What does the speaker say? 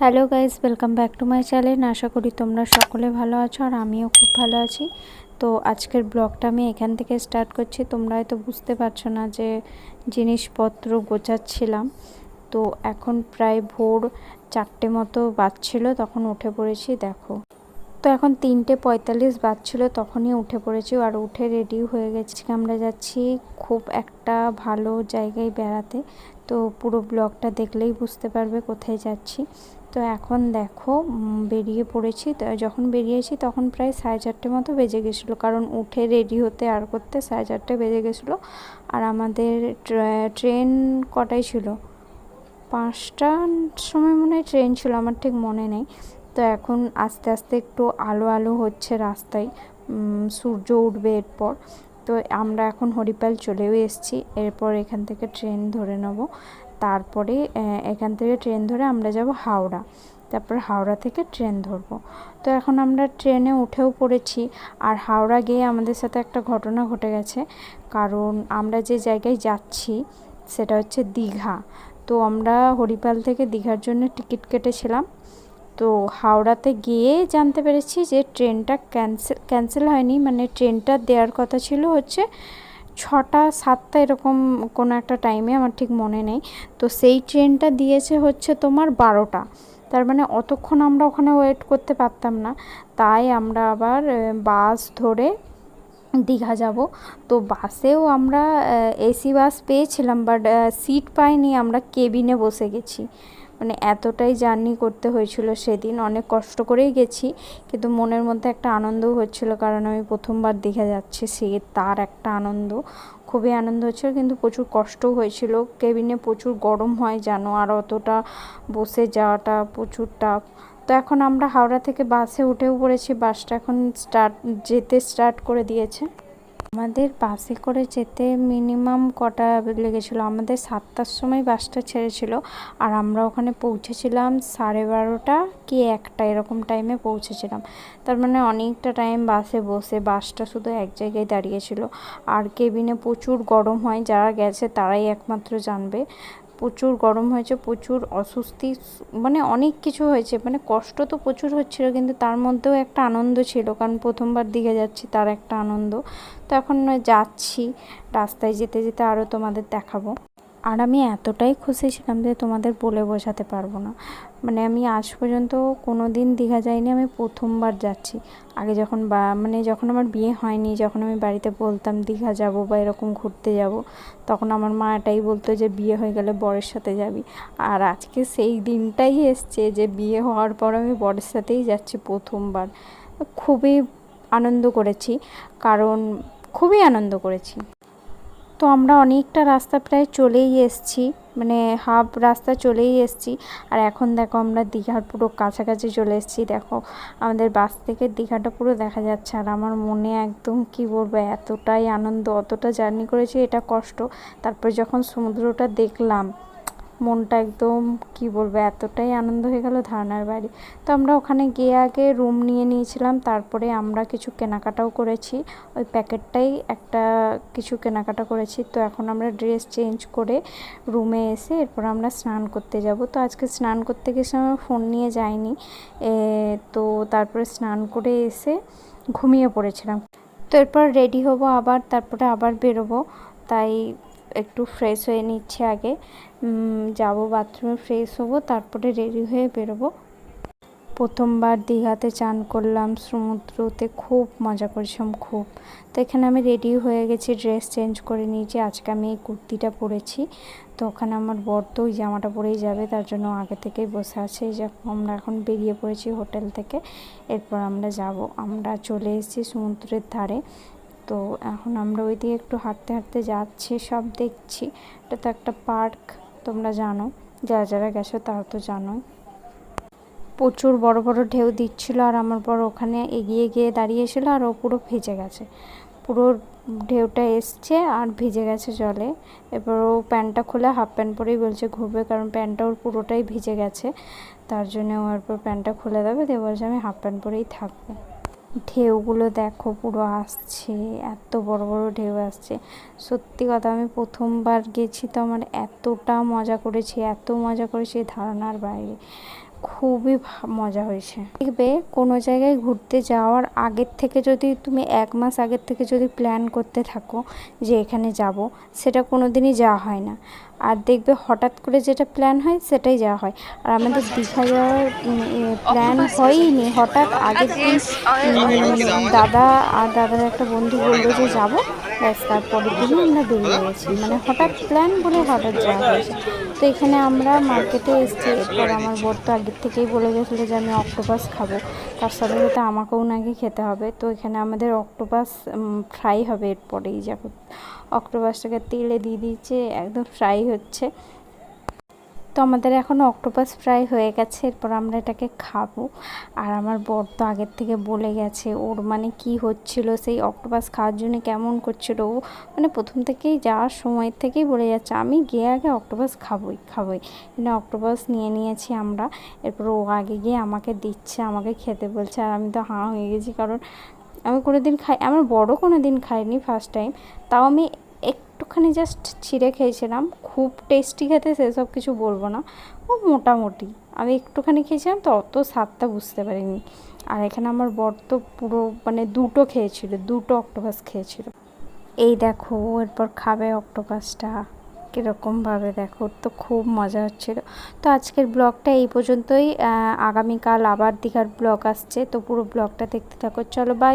Hello guys welcome back to my channel আশা করি তোমরা সকলে ভালো আছো আর আমিও খুব ভালো আছি। তো আজকের ব্লগটা আমি এখান থেকে স্টার্ট করছি। তোমরা হয়তো বুঝতে পারছ না যে জিনিসপত্র গোছাচ্ছিলাম। তো এখন প্রায় ভোর চারটে মতো বাজছিল, তখন উঠে পড়েছি, দেখো। তো এখন তিনটে পঁয়তাল্লিশ বাজছিল, তখনই উঠে পড়েছি আর উঠে রেডি হয়ে গেছি। আমরা যাচ্ছি খুব একটা ভালো জায়গায় বেড়াতে। তো পুরো ব্লগটা দেখলেই বুঝতে পারবে কোথায় যাচ্ছি। তো এখন দেখো বেরিয়ে পড়েছি। তো যখন বেরিয়েছি তখন প্রায় সাড়ে চারটে মতো বেজে গেছিল। কারণ উঠে রেডি হতে আর করতে সাড়ে চারটে বেজে গেছিল। আর আমাদের ট্রেন কটাই ছিল? পাঁচটার সময় মনে হয় ট্রেন ছিল, আমার ঠিক মনে নেই। তো এখন আস্তে আস্তে একটু আলো আলো হচ্ছে রাস্তায়। সূর্য উঠবে এরপর। তো আমরা এখন হরিপাল চলেও এসেছি। এরপর এখান থেকে ট্রেন ধরে নেব। তারপরে এখান থেকে ট্রেন ধরে আমরা যাব হাওড়া। তারপর হাওড়া থেকে ট্রেন ধরবো। তো এখন আমরা ট্রেনে উঠেও পড়েছি। আর হাওড়া গিয়ে আমাদের সাথে একটা ঘটনা ঘটে গেছে। কারণ আমরা যে জায়গায় যাচ্ছি, সেটা হচ্ছে দীঘা। তো আমরা হরিপাল থেকে দীঘার জন্য টিকিট কেটেছিলাম। তো হাওড়াতে গিয়ে জানতে পেরেছি যে ট্রেনটা ক্যান্সেল ক্যান্সেল হয়নি। মানে ট্রেনটা দেওয়ার কথা ছিল হচ্ছে ছটা, সাতটা এরকম কোনো একটা টাইমে আমার ঠিক মনে নেই। তো সেই ট্রেনটা দিয়েছে হচ্ছে তোমার বারোটা। তার মানে অতক্ষণ আমরা ওখানে ওয়েট করতে পারতাম না। তাই আমরা আবার বাস ধরে দীঘা যাব। তো বাসেও আমরা এসি বাস পেয়েছিলাম বাট সিট পাইনি, আমরা কেবিনে বসে গেছি। মানে এতটাই জার্নি করতে হয়েছিল সেদিন। অনেক কষ্ট করেই গেছি, কিন্তু মনের মধ্যে একটা আনন্দও হচ্ছিল, কারণ আমি প্রথমবার দীঘা যাচ্ছি সে তার একটা আনন্দ। খুবই আনন্দ হচ্ছিল, কিন্তু প্রচুর কষ্টও হয়েছিল। কেবিনে প্রচুর গরম হয়, জানো, আর অতটা বসে যাওয়াটা প্রচুর টাফ তো এখন আমরা হাওড়া থেকে বাসে উঠেও পড়েছি, বাসটা এখন স্টার্ট যেতে স্টার্ট করে দিয়েছে। আমাদের বাসে করে যেতে মিনিমাম কটা লেগেছিলো? আমাদের সাতটার সময় বাসটা ছেড়েছিল আর আমরা ওখানে পৌঁছেছিলাম সাড়ে বারোটা কি একটা এরকম টাইমে পৌঁছেছিলাম। তার মানে অনেকটা টাইম বাসে বসে বাসটা শুধু এক জায়গায় দাঁড়িয়েছিল। আর কেবিনে প্রচুর গরম হয়, যারা গেছে তারাই একমাত্র জানবে। প্রচুর গরম হয়েছে, প্রচুর অস্বস্তি মানে অনেক কিছু হয়েছে। মানে কষ্ট তো প্রচুর হচ্ছিল, কিন্তু তার মধ্যেও একটা আনন্দ ছিল, কারণ প্রথমবার দিকে যাচ্ছি, তার একটা আনন্দ। তো এখন যাচ্ছি, রাস্তায় যেতে যেতে আরও তোমাদের দেখাবো। আর আমি এতটাই খুশি ছিলাম যে তোমাদের বলে বোঝাতে পারব না। মানে আমি আজ পর্যন্ত কোনো দিন দীঘা যাইনি, আমি প্রথমবার যাচ্ছি। আগে যখন বা মানে যখন আমার বিয়ে হয়নি, যখন আমি বাড়িতে বলতাম দীঘা যাব বা এরকম ঘুরতে যাব, তখন আমার মা এটাই বলতো যে বিয়ে হয়ে গেলে বরের সাথে যাবি। আর আজকে সেই দিনটাই এসছে যে বিয়ে হওয়ার পর আমি বরের সাথেই যাচ্ছি প্রথমবার। খুবই আনন্দ করেছি, কারণ খুবই আনন্দ করেছি। তো আমরা অনেকটা রাস্তা প্রায় চলেই এসছি মানে হাফ রাস্তা চলেই এসছি। আর এখন দেখো আমরা দীঘার পুরো কাছাকাছি চলে এসছি। দেখো আমাদের বাস থেকে দীঘাটা পুরো দেখা যাচ্ছে। আর আমার মনে একদম কি বলব, এতটাই আনন্দ, অতটা জার্নি করেছি, এটা কষ্ট। তারপর যখন সমুদ্রটা দেখলাম মনটা একদম, কি বলব, এতটাই আনন্দ হয়ে গেল ধারণার বাড়ি তো আমরা ওখানে গিয়ে আগে রুম নিয়ে নিয়েছিলাম, তারপরে আমরা কিছু কেনাকাটাও করেছি। ওই প্যাকেটটাই একটা কিছু কেনাকাটা করেছি। তো এখন আমরা ড্রেস চেঞ্জ করে রুমে এসে এরপর আমরা স্নান করতে যাব। তো আজকে স্নান করতে গেছে আমার ফোন নিয়ে যাইনি তো তারপরে স্নান করে এসে ঘুমিয়ে পড়েছিলাম। তো এরপর রেডি হব আবার, তারপরে আবার বেরোবো। তাই একটু ফ্রেশ হয়ে নিচ্ছে আগে। যাব বাথরুমে ফ্রেশ হব, তারপরে রেডি হয়ে বেরোবো। প্রথমবার দীঘাতে চান করলাম, সমুদ্রতে খুব মজা করেছিলাম, খুব। তো এখানে আমি রেডি হয়ে গেছি ড্রেস চেঞ্জ করে নিয়েছি, আজকে আমি এই কুর্তিটা পরেছি। তো ওখানে আমার বর তো ওই জামাটা পরেই যাবে, তার জন্য আগে থেকেই বসে আছে। যে আমরা এখন বেরিয়ে পড়েছি হোটেল থেকে, এরপর আমরা যাব। আমরা চলে এসেছি সমুদ্রের ধারে। তো এখন আমরা ওই দিকে একটু হাঁটতে হাঁটতে যাচ্ছি, সব দেখছি। এটা তো একটা পার্ক, তোমরা জানো। যারা যারা গেছো তারা তো জানোই। প্রচুর বড় বড় ঢেউ দিচ্ছিল আর আমার বড় ওখানে এগিয়ে গিয়ে দাঁড়িয়ে দাঁড়িয়েছিল আর ও পুরো ভিজে গেছে। পুরো ঢেউটা এসছে আর ভিজে গেছে জলে। এবার ও প্যান্টটা খুলে হাফ প্যান্ট পরেই বলছে ঘুরবে কারণ প্যান্টটা ওর পুরোটাই ভিজে গেছে। তার জন্য ও এরপর প্যান্টটা খুলে দেবে, দিয়ে বলছে আমি হাফ প্যান্ট পরেই থাকব। ঢেউগুলো দেখো, পুরো আসছে, এত বড় বড় ঢেউ আসছে। সত্যি কথা, আমি প্রথমবার গেছি তো আমার এতটা মজা করেছি, এত মজা করেছি ধারণার বাইরে। খুবই মজা হয়েছে। দেখবে কোনো জায়গায় ঘুরতে যাওয়ার আগের থেকে যদি তুমি এক মাস আগের থেকে যদি প্ল্যান করতে থাকো যে এখানে যাব সেটা কোনো দিনই যাওয়া হয় না। আর দেখবে হঠাৎ করে যেটা প্ল্যান হয় সেটাই যাওয়া হয়। আর আমাদের দীঘা যাওয়ার প্ল্যান হয়ইনি হঠাৎ আগের দিন দাদা আর দাদার একটা বন্ধু বলল যে যাব। ব্যাস, তারপরের দিনই আমরা বেরিয়ে গেছি। মানে হঠাৎ প্ল্যান বলে হঠাৎ যাওয়া হয়েছে। তো এখানে আমরা মার্কেটে এসেছি। এরপর আমার বোর তো আগের থেকেই বলে গেছিল যে আমি অক্টোপাস খাব। তার সাথে সাথে আমাকেও নাকি খেতে হবে। তো এখানে আমাদের অক্টোপাস ফ্রাই হবে এরপরেই। যাব অক্টোপাসটাকে তেলে দিয়ে দিয়েছে। একদম ফ্রাই হচ্ছে। তো আমাদের এখন অক্টোপাস ফ্রাই হয়ে গেছে, এরপর আমরা এটাকে খাব। আর আমার বর তো আগের থেকে বলে গেছে, ওর মানে কি হচ্ছিল? সেই অক্টোপাস খাওয়ার জন্য কেমন করছিল? ও মানে প্রথম থেকেই যাওয়ার সময় থেকেই বলে যাচ্ছে, আমি গিয়ে আগে অক্টোপাস খাবোই খাবোই। কিন্তু অক্টোপাস নিয়ে নিয়েছি আমরা। এরপর ও আগে গিয়ে আমাকে দিচ্ছে, আমাকে খেতে বলছে, আর আমি তো হাঁ হয়ে গেছি, কারণ আমি কোনো দিন খাই, আমার বড় কোনো দিন খাইনি ফার্স্ট টাইম তাও আমি একটুখানি জাস্ট ছিঁড়ে খেয়েছিলাম। খুব টেস্টি খেতে সেসব কিছু বলব না। ও মোটামুটি। আমি একটুখানি খেয়েছিলাম তো অত স্বাদটা বুঝতে পারিনি। আর এখানে আমার বর তো পুরো মানে দুটো খেয়েছিল, দুটো অক্টোপাস খেয়েছিল। এই দেখো এরপর খাবে অক্টোপাসটা কীরকমভাবে দেখো তো খুব মজা হচ্ছিল। তো আজকের ব্লগটা এই পর্যন্তই। আগামীকাল আবার দীঘার ব্লগ আসছে, তো পুরো ব্লগটা দেখতে থাকো। চলো বাই